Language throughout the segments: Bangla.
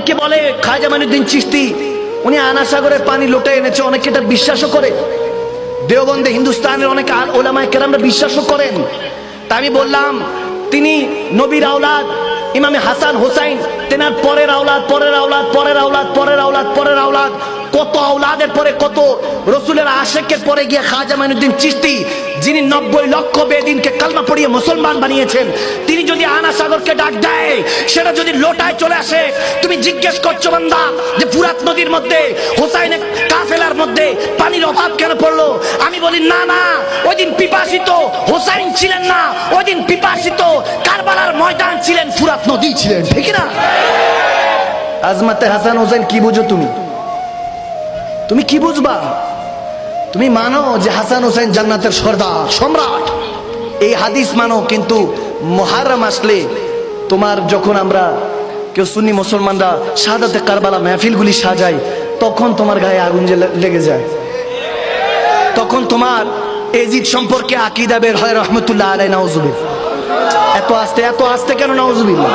অনেকে বলে, খাজা মানুদ্দিন চিস্তি উনি আনাসাগরের পানি লোটে এনেছে অনেকে এটা বিশ্বাসও করে। দেওবন্দে হিন্দুস্তানের অনেক ওলামায় কেরামরা বিশ্বাসও করেন। তা আমি বললাম, তিনি নবীর আওলাদ, ইমামে হাসান হোসাইন, তেনার পরের আওলাদ পরের আওলাদ পরের আওলাদ পরের আওলাদ পরের আওলাদ। কত আওলাদের পরে কত রসুলের আশেকের পরে গিয়ে খাজা মাইনুদ্দিন চিস্তি যিনি নব্বই লক্ষ বেদিনকে কালমা পড়িয়ে মুসলমান বানিয়েছেন, তিনি যদি আনা সাগরকে ডাক দেয়, সেটা যদি লোটায় চলে আসে, তুমি জিজ্ঞেস করছ বান্দা যে ফুরাত নদীর মধ্যে হোসাইনের কাফেলার মধ্যে পানির অভাব কেন পড়ল? আমি বলি, না না ওই দিন পিপাসিত হোসাইন ছিলেন না ওই দিন পিপাসিত কারবালার ময়দান ছিলেন, ফুরাত নদী ছিলেন, ঠিক না? আজমাতে হাসান হোসেন কি বুঝো তুমি? তুমি কি বুঝবা? তুমি মানো যে হাসান হোসেন জান্নাতের সর্দার সম্রাট। এই হাদিস মানো কিন্তু মহারাম আসলে তোমার যখন আমরা কেউ সুন্নি মুসলমানরা সাদাতে কারবালা মেহফিলগুলি সাজাই তখন তোমার গায়ে আগুন লেগে যায়। তখন তোমার এজিদ সম্পর্কে আকিদা বের হয় রহমতুল্লাহ আলাই নাউজুবিল এত আস্তে এত আস্তে কেন নাউজুবিল্লাহ?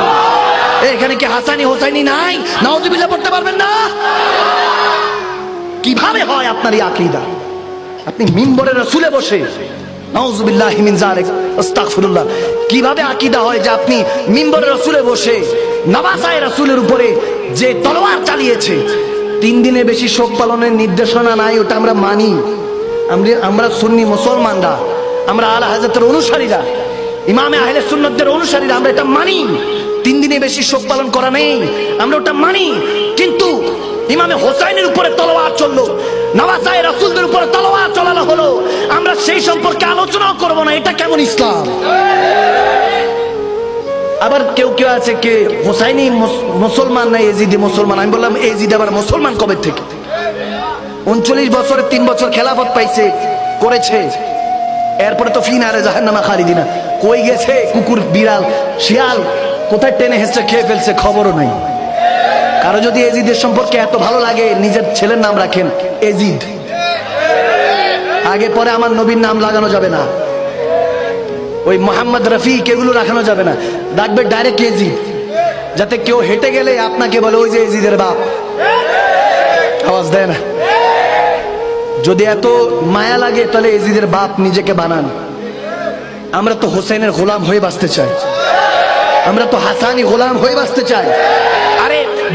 এ, এখানে কি হাসানি হোসাইনি নাই? নাউজুবিল্লাহ পড়তে পারবেন না? কীভাবে হয় আপনার এই আকিদা? আপনি মিম্বরের রসুলে বসে কীভাবে আকিদা হয় যে আপনি মিম্বরের রসুলে বসে নবাসায় রসুলের উপরে যে তলোয়ার চালিয়েছে, তিন দিনে বেশি শোক পালনের নির্দেশনা নাই, ওটা আমরা মানি। আমরা আমরা সুন্নি মুসলমানরা, আমরা আলা হাজরতের অনুসারীরা, ইমামে আহলে সুন্নতদের অনুসারীরা, আমরা এটা মানি। তিন দিনে বেশি শোক পালন করা নেই, আমরা ওটা মানি। কিন্তু ইমামে হোসাইনের উপরে তলোয়ার চলল নওয়াসায় রাসুলদের উপরে তলোয়ার চলানো হলো। আমরা সেই সম্পর্কে আলোচনাও করব না, এটা কেমন ইসলাম? আবার কেউ কেউ আছে কে, হোসাইনি মুস- মুসলমান না এজিদি মুসলমান? আমি বললাম, এজিদ আবার মুসলমান কবে থেকে? উনচল্লিশ বছরে তিন বছর খেলাফত পাইছে, করেছে। এরপরে তো ফিনারে, জাহান্নামা খালিদিনা। কই গেছে কুকুর, বিড়াল, শিয়াল? কোথায় টেনে হেসে খেয়ে ফেলছে, খবরও নাই। কারও যদি এজিদের সম্পর্কে এত ভালো লাগে, নিজের ছেলের নাম রাখেন এজিদ। আগে পরে আমার নবীর নাম লাগানো যাবে না। ওই মোহাম্মদ রফিক, এগুলো রাখানো যাবে না। ডাকবে ডাইরেক্ট এজিদ। যাতে কেউ হেঁটে গেলে আপনাকে বলে, ওই যে এজিদের বাপ। আওয়াজ দেয় না যদি এত মায়া লাগে, তাহলে এজিদের বাপ নিজেকে বানান। আমরা তো হোসেনের গোলাম হয়ে বাঁচতে চাই। আমরা তো হাসানি গোলাম হয়ে বাঁচতে চাই।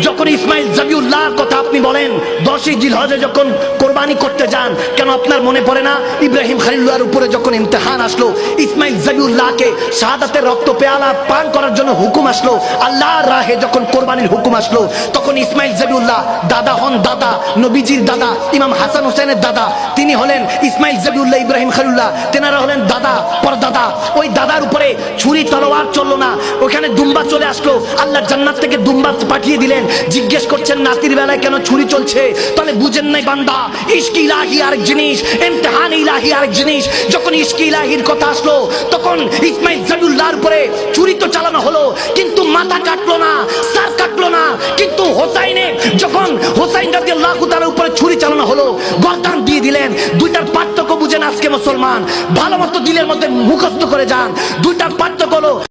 যখন ইসমাইল জাবিউল্লাহর কথা আপনি বলেন, দশই জিলহজে যখন কোরবানি করতে যান, কেন আপনার মনে পড়ে না? ইব্রাহিম খালিল্লাহর উপরে যখন ইমতেহান আসলো, ইসমাইল জাবিউল্লাহকে শাহাদাতের রক্ত পেয়ালা পান করার জন্য হুকুম আসলো আল্লাহ রাহে যখন কোরবানির হুকুম আসলো, তখন ইসমাইল জাবিউল্লাহ দাদা হন দাদা, নবীজির দাদা, ইমাম হাসান হোসেনের দাদা, তিনি হলেন ইসমাইল জাবিউল্লাহ ইব্রাহিম খালিল্লাহ তেনারা হলেন দাদা। পরদাদা ওই দাদার উপরে ছুরি, তলোয়ার চলল না। ওখানে দুম্বা চলে আসলো। আল্লাহ জান্নাত থেকে দুম্বা পাঠিয়ে দিলেন। জিজ্ঞেস করছেন, নাতির বেলায় কেন ছুরি চলছে? তাহলে বুঝেন নাই বান্দা, ইশকি ইলাহি আরেক জিনিস, ইমতিহান ইলাহি আরেক জিনিস। যখন ইশকি ইলাহির কথা আসলো, তখন ইসমাইল জাবিউল্লাহর উপরে ছুরি তো চালানো হলো, কিন্তু মাথা কাটলো না, সার কাটলো না। কিন্তু হোসাইনে যখন হোসাইন রাদিয়াল্লাহু তাআলার উপরে ছুরি চালানো হলো গর্দান দিয়ে দিলেন। দুইটার পার্থক্য বুঝেন আজকে মুসলমান। ভালো মতো দিলের মধ্যে মুখস্থ করে যান। দুইটার পার্থক্য হলো